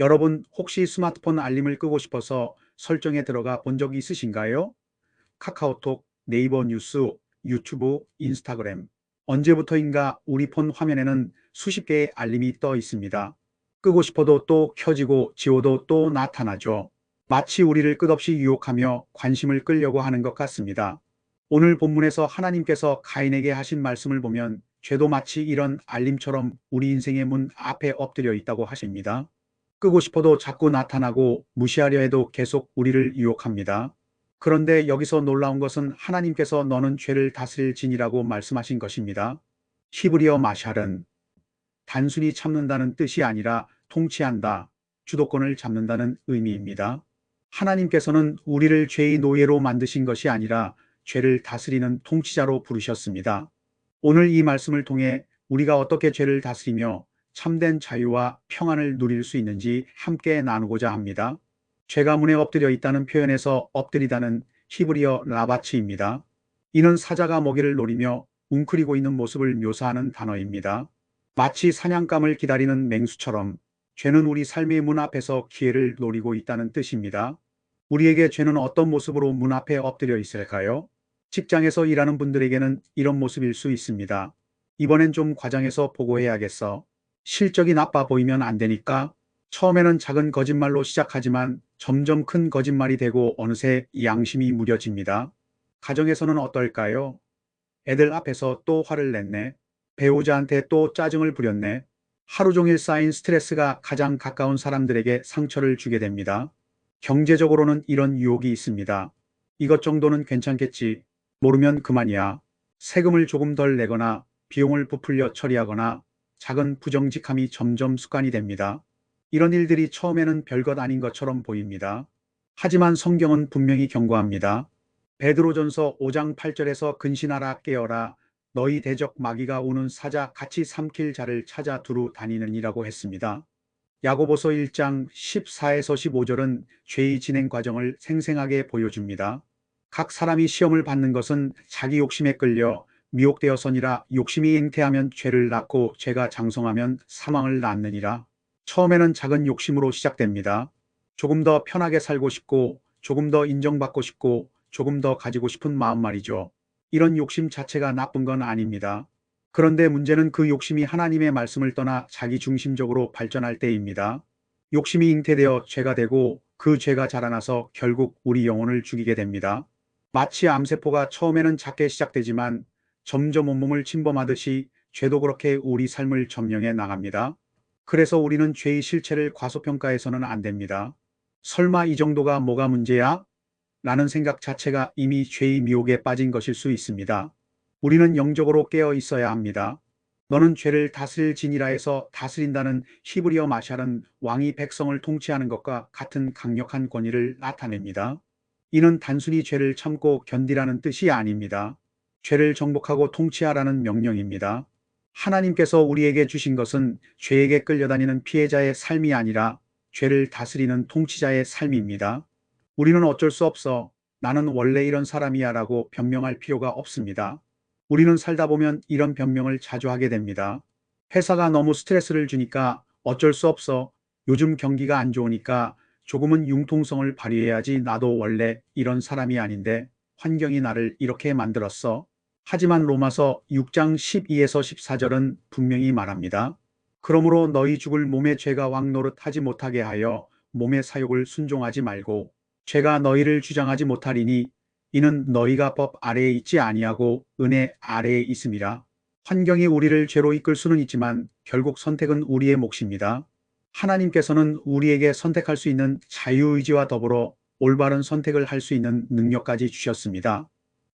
여러분 혹시 스마트폰 알림을 끄고 싶어서 설정에 들어가 본 적이 있으신가요? 카카오톡, 네이버 뉴스, 유튜브, 인스타그램. 언제부터인가 우리 폰 화면에는 수십 개의 알림이 떠 있습니다. 끄고 싶어도 또 켜지고 지워도 또 나타나죠. 마치 우리를 끝없이 유혹하며 관심을 끌려고 하는 것 같습니다. 오늘 본문에서 하나님께서 가인에게 하신 말씀을 보면 죄도 마치 이런 알림처럼 우리 인생의 문 앞에 엎드려 있다고 하십니다. 끄고 싶어도 자꾸 나타나고 무시하려 해도 계속 우리를 유혹합니다. 그런데 여기서 놀라운 것은 하나님께서 너는 죄를 다스릴 진이라고 말씀하신 것입니다. 히브리어 마샬은 단순히 참는다는 뜻이 아니라 통치한다, 주도권을 잡는다는 의미입니다. 하나님께서는 우리를 죄의 노예로 만드신 것이 아니라 죄를 다스리는 통치자로 부르셨습니다. 오늘 이 말씀을 통해 우리가 어떻게 죄를 다스리며 참된 자유와 평안을 누릴 수 있는지 함께 나누고자 합니다. 죄가 문에 엎드려 있다는 표현에서 엎드리다는 히브리어 라바츠입니다. 이는 사자가 먹이를 노리며 웅크리고 있는 모습을 묘사하는 단어입니다. 마치 사냥감을 기다리는 맹수처럼 죄는 우리 삶의 문 앞에서 기회를 노리고 있다는 뜻입니다. 우리에게 죄는 어떤 모습으로 문 앞에 엎드려 있을까요? 직장에서 일하는 분들에게는 이런 모습일 수 있습니다. 이번엔 좀 과장해서 보고해야겠어. 실적이 나빠 보이면 안 되니까 처음에는 작은 거짓말로 시작하지만 점점 큰 거짓말이 되고 어느새 양심이 무뎌집니다. 가정에서는 어떨까요? 애들 앞에서 또 화를 냈네. 배우자한테 또 짜증을 부렸네. 하루 종일 쌓인 스트레스가 가장 가까운 사람들에게 상처를 주게 됩니다. 경제적으로는 이런 유혹이 있습니다. 이것 정도는 괜찮겠지. 모르면 그만이야. 세금을 조금 덜 내거나 비용을 부풀려 처리하거나 작은 부정직함이 점점 습관이 됩니다. 이런 일들이 처음에는 별것 아닌 것처럼 보입니다. 하지만 성경은 분명히 경고합니다. 베드로전서 5장 8절에서 근신하라 깨어라 너희 대적 마귀가 오는 사자 같이 삼킬 자를 찾아 두루 다니느니라고 했습니다. 야고보서 1장 14에서 15절은 죄의 진행 과정을 생생하게 보여줍니다. 각 사람이 시험을 받는 것은 자기 욕심에 끌려 미혹되어서니라 욕심이 잉태하면 죄를 낳고 죄가 장성하면 사망을 낳느니라. 처음에는 작은 욕심으로 시작됩니다. 조금 더 편하게 살고 싶고 조금 더 인정받고 싶고 조금 더 가지고 싶은 마음 말이죠. 이런 욕심 자체가 나쁜 건 아닙니다. 그런데 문제는 그 욕심이 하나님의 말씀을 떠나 자기 중심적으로 발전할 때입니다. 욕심이 잉태되어 죄가 되고 그 죄가 자라나서 결국 우리 영혼을 죽이게 됩니다. 마치 암세포가 처음에는 작게 시작되지만 점점 온몸을 침범하듯이 죄도 그렇게 우리 삶을 점령해 나갑니다. 그래서 우리는 죄의 실체를 과소평가해서는 안 됩니다. 설마 이 정도가 뭐가 문제야? 라는 생각 자체가 이미 죄의 미혹에 빠진 것일 수 있습니다. 우리는 영적으로 깨어 있어야 합니다. 너는 죄를 다스릴 진이라 해서 다스린다는 히브리어 마샬은 왕이 백성을 통치하는 것과 같은 강력한 권위를 나타냅니다. 이는 단순히 죄를 참고 견디라는 뜻이 아닙니다. 죄를 정복하고 통치하라는 명령입니다. 하나님께서 우리에게 주신 것은 죄에게 끌려다니는 피해자의 삶이 아니라 죄를 다스리는 통치자의 삶입니다. 우리는 어쩔 수 없어 나는 원래 이런 사람이야 라고 변명할 필요가 없습니다. 우리는 살다 보면 이런 변명을 자주 하게 됩니다. 회사가 너무 스트레스를 주니까 어쩔 수 없어 요즘 경기가 안 좋으니까 조금은 융통성을 발휘해야지 나도 원래 이런 사람이 아닌데 환경이 나를 이렇게 만들었어. 하지만 로마서 6장 12에서 14절은 분명히 말합니다. 그러므로 너희 죽을 몸의 죄가 왕 노릇하지 못하게 하여 몸의 사욕을 순종하지 말고 죄가 너희를 주장하지 못하리니 이는 너희가 법 아래에 있지 아니하고 은혜 아래에 있음이라. 환경이 우리를 죄로 이끌 수는 있지만 결국 선택은 우리의 몫입니다. 하나님께서는 우리에게 선택할 수 있는 자유의지와 더불어 올바른 선택을 할 수 있는 능력까지 주셨습니다.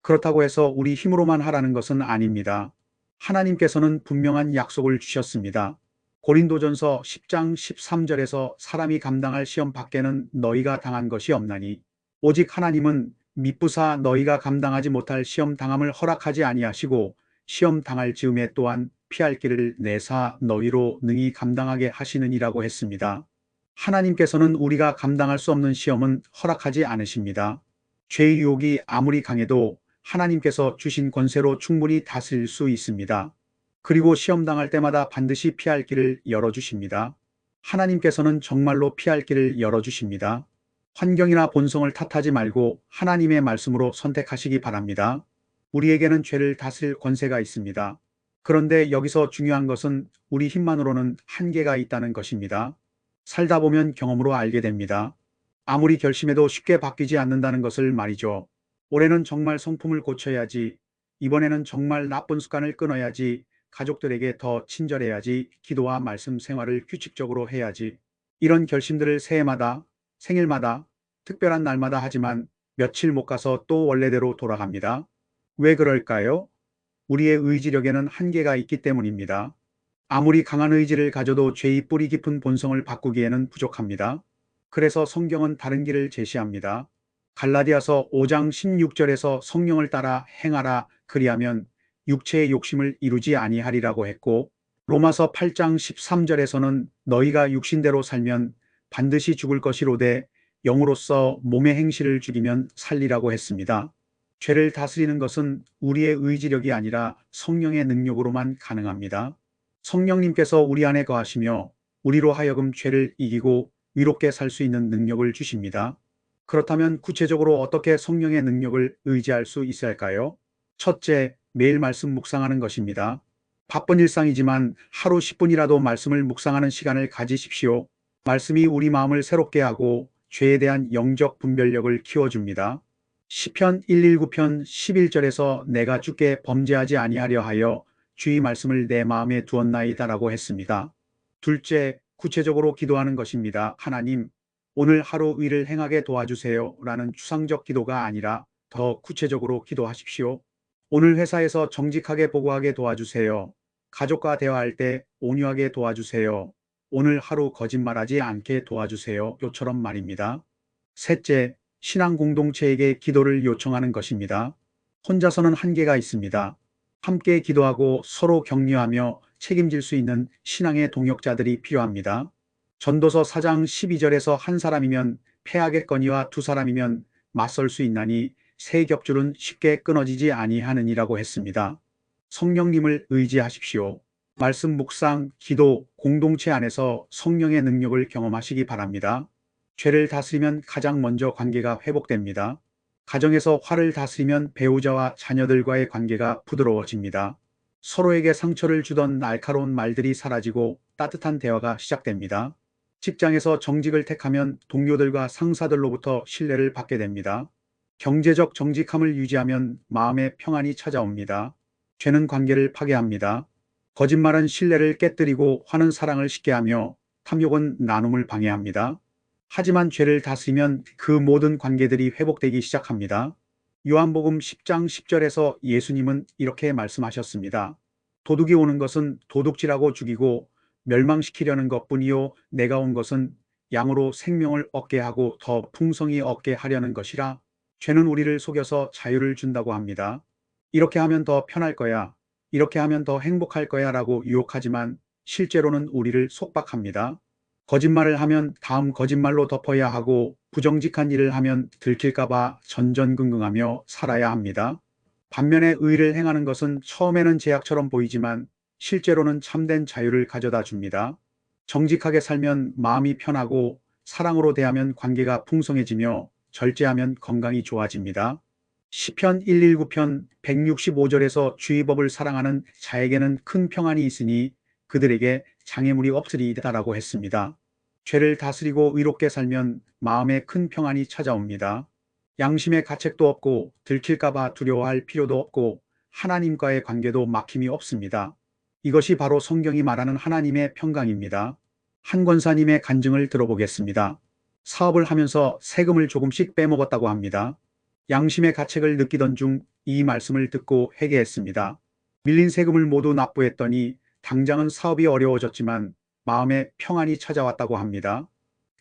그렇다고 해서 우리 힘으로만 하라는 것은 아닙니다. 하나님께서는 분명한 약속을 주셨습니다. 고린도전서 10장 13절에서 사람이 감당할 시험 밖에는 너희가 당한 것이 없나니 오직 하나님은 미쁘사 너희가 감당하지 못할 시험 당함을 허락하지 아니하시고 시험 당할 즈음에 또한 피할 길을 내사 너희로 능히 감당하게 하시느니라고 했습니다. 하나님께서는 우리가 감당할 수 없는 시험은 허락하지 않으십니다. 죄의 유혹이 아무리 강해도 하나님께서 주신 권세로 충분히 다스릴 수 있습니다. 그리고 시험 당할 때마다 반드시 피할 길을 열어주십니다. 하나님께서는 정말로 피할 길을 열어주십니다. 환경이나 본성을 탓하지 말고 하나님의 말씀으로 선택하시기 바랍니다. 우리에게는 죄를 다스릴 권세가 있습니다. 그런데 여기서 중요한 것은 우리 힘만으로는 한계가 있다는 것입니다. 살다 보면 경험으로 알게 됩니다. 아무리 결심해도 쉽게 바뀌지 않는다는 것을 말이죠. 올해는 정말 성품을 고쳐야지, 이번에는 정말 나쁜 습관을 끊어야지, 가족들에게 더 친절해야지, 기도와 말씀 생활을 규칙적으로 해야지. 이런 결심들을 새해마다, 생일마다, 특별한 날마다 하지만 며칠 못 가서 또 원래대로 돌아갑니다. 왜 그럴까요? 우리의 의지력에는 한계가 있기 때문입니다. 아무리 강한 의지를 가져도 죄의 뿌리 깊은 본성을 바꾸기에는 부족합니다. 그래서 성경은 다른 길을 제시합니다. 갈라디아서 5장 16절에서 성령을 따라 행하라 그리하면 육체의 욕심을 이루지 아니하리라고 했고 로마서 8장 13절에서는 너희가 육신대로 살면 반드시 죽을 것이로되 영으로서 몸의 행실을 죽이면 살리라고 했습니다. 죄를 다스리는 것은 우리의 의지력이 아니라 성령의 능력으로만 가능합니다. 성령님께서 우리 안에 거하시며 우리로 하여금 죄를 이기고 위롭게 살 수 있는 능력을 주십니다. 그렇다면 구체적으로 어떻게 성령의 능력을 의지할 수 있을까요? 첫째, 매일 말씀 묵상하는 것입니다. 바쁜 일상이지만 하루 10분이라도 말씀을 묵상하는 시간을 가지십시오. 말씀이 우리 마음을 새롭게 하고 죄에 대한 영적 분별력을 키워줍니다. 시편 119편 11절에서 내가 주께 범죄하지 아니하려 하여 주의 말씀을 내 마음에 두었나이다라고 했습니다. 둘째, 구체적으로 기도하는 것입니다. 하나님, 오늘 하루 일을 행하게 도와주세요. 라는 추상적 기도가 아니라 더 구체적으로 기도하십시오. 오늘 회사에서 정직하게 보고하게 도와주세요. 가족과 대화할 때 온유하게 도와주세요. 오늘 하루 거짓말하지 않게 도와주세요. 요처럼 말입니다. 셋째, 신앙 공동체에게 기도를 요청하는 것입니다. 혼자서는 한계가 있습니다. 함께 기도하고 서로 격려하며 책임질 수 있는 신앙의 동역자들이 필요합니다. 전도서 4장 12절에서 한 사람이면 패하겠거니와 두 사람이면 맞설 수 있나니 세 겹줄은 쉽게 끊어지지 아니하느니라고 했습니다. 성령님을 의지하십시오. 말씀 묵상, 기도, 공동체 안에서 성령의 능력을 경험하시기 바랍니다. 죄를 다스리면 가장 먼저 관계가 회복됩니다. 가정에서 화를 다스리면 배우자와 자녀들과의 관계가 부드러워집니다. 서로에게 상처를 주던 날카로운 말들이 사라지고 따뜻한 대화가 시작됩니다. 직장에서 정직을 택하면 동료들과 상사들로부터 신뢰를 받게 됩니다. 경제적 정직함을 유지하면 마음의 평안이 찾아옵니다. 죄는 관계를 파괴합니다. 거짓말은 신뢰를 깨뜨리고 화는 사랑을 쉽게 하며 탐욕은 나눔을 방해합니다. 하지만 죄를 다스리면 그 모든 관계들이 회복되기 시작합니다. 요한복음 10장 10절에서 예수님은 이렇게 말씀하셨습니다. 도둑이 오는 것은 도둑질하고 죽이고 멸망시키려는 것뿐이요 내가 온 것은 양으로 생명을 얻게 하고 더 풍성히 얻게 하려는 것이라 죄는 우리를 속여서 자유를 준다고 합니다. 이렇게 하면 더 편할 거야. 이렇게 하면 더 행복할 거야 라고 유혹하지만 실제로는 우리를 속박합니다. 거짓말을 하면 다음 거짓말로 덮어야 하고 부정직한 일을 하면 들킬까봐 전전긍긍하며 살아야 합니다. 반면에 의를 행하는 것은 처음에는 제약처럼 보이지만 실제로는 참된 자유를 가져다 줍니다. 정직하게 살면 마음이 편하고 사랑으로 대하면 관계가 풍성해지며 절제하면 건강이 좋아집니다. 시편 119편 165절에서 주의법을 사랑하는 자에게는 큰 평안이 있으니 그들에게 장애물이 없으리다라고 했습니다. 죄를 다스리고 의롭게 살면 마음에 큰 평안이 찾아옵니다. 양심의 가책도 없고 들킬까봐 두려워할 필요도 없고 하나님과의 관계도 막힘이 없습니다. 이것이 바로 성경이 말하는 하나님의 평강입니다. 한 권사님의 간증을 들어보겠습니다. 사업을 하면서 세금을 조금씩 빼먹었다고 합니다. 양심의 가책을 느끼던 중 이 말씀을 듣고 회개했습니다. 밀린 세금을 모두 납부했더니 당장은 사업이 어려워졌지만 마음에 평안이 찾아왔다고 합니다.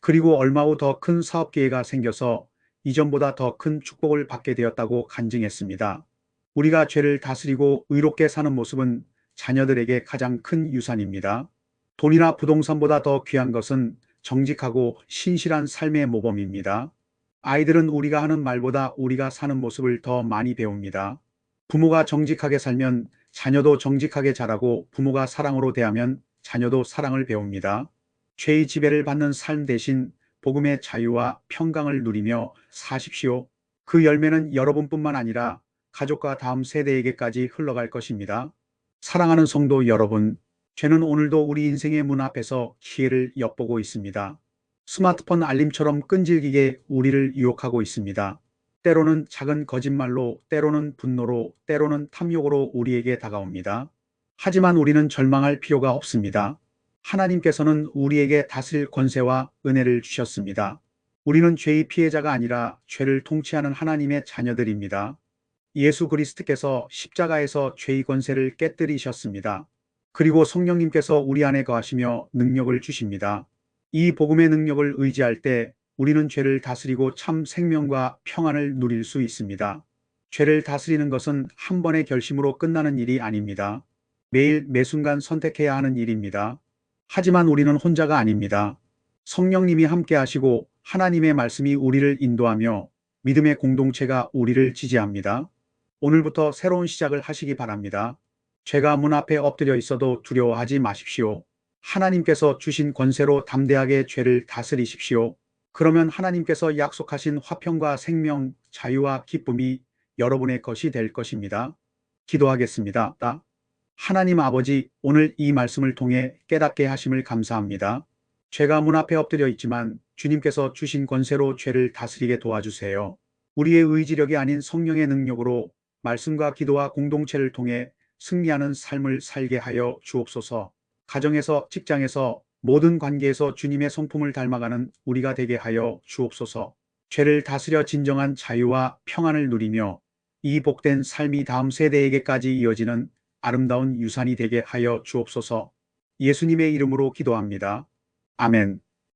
그리고 얼마 후 더 큰 사업 기회가 생겨서 이전보다 더 큰 축복을 받게 되었다고 간증했습니다. 우리가 죄를 다스리고 의롭게 사는 모습은 자녀들에게 가장 큰 유산입니다. 돈이나 부동산보다 더 귀한 것은 정직하고 신실한 삶의 모범입니다. 아이들은 우리가 하는 말보다 우리가 사는 모습을 더 많이 배웁니다. 부모가 정직하게 살면 자녀도 정직하게 자라고 부모가 사랑으로 대하면 자녀도 사랑을 배웁니다. 죄의 지배를 받는 삶 대신 복음의 자유와 평강을 누리며 사십시오. 그 열매는 여러분뿐만 아니라 가족과 다음 세대에게까지 흘러갈 것입니다. 사랑하는 성도 여러분, 죄는 오늘도 우리 인생의 문 앞에서 기회를 엿보고 있습니다. 스마트폰 알림처럼 끈질기게 우리를 유혹하고 있습니다. 때로는 작은 거짓말로, 때로는 분노로, 때로는 탐욕으로 우리에게 다가옵니다. 하지만 우리는 절망할 필요가 없습니다. 하나님께서는 우리에게 다스릴 권세와 은혜를 주셨습니다. 우리는 죄의 피해자가 아니라 죄를 통치하는 하나님의 자녀들입니다. 예수 그리스도께서 십자가에서 죄의 권세를 깨뜨리셨습니다. 그리고 성령님께서 우리 안에 거하시며 능력을 주십니다. 이 복음의 능력을 의지할 때 우리는 죄를 다스리고 참 생명과 평안을 누릴 수 있습니다. 죄를 다스리는 것은 한 번의 결심으로 끝나는 일이 아닙니다. 매일 매순간 선택해야 하는 일입니다. 하지만 우리는 혼자가 아닙니다. 성령님이 함께 하시고 하나님의 말씀이 우리를 인도하며 믿음의 공동체가 우리를 지지합니다. 오늘부터 새로운 시작을 하시기 바랍니다. 죄가 문 앞에 엎드려 있어도 두려워하지 마십시오. 하나님께서 주신 권세로 담대하게 죄를 다스리십시오. 그러면 하나님께서 약속하신 화평과 생명, 자유와 기쁨이 여러분의 것이 될 것입니다. 기도하겠습니다. 따. 하나님 아버지, 오늘 이 말씀을 통해 깨닫게 하심을 감사합니다. 죄가 문 앞에 엎드려 있지만 주님께서 주신 권세로 죄를 다스리게 도와주세요. 우리의 의지력이 아닌 성령의 능력으로 말씀과 기도와 공동체를 통해 승리하는 삶을 살게 하여 주옵소서. 가정에서, 직장에서, 모든 관계에서 주님의 성품을 닮아가는 우리가 되게 하여 주옵소서. 죄를 다스려 진정한 자유와 평안을 누리며 이 복된 삶이 다음 세대에게까지 이어지는 아름다운 유산이 되게 하여 주옵소서. 예수님의 이름으로 기도합니다. 아멘.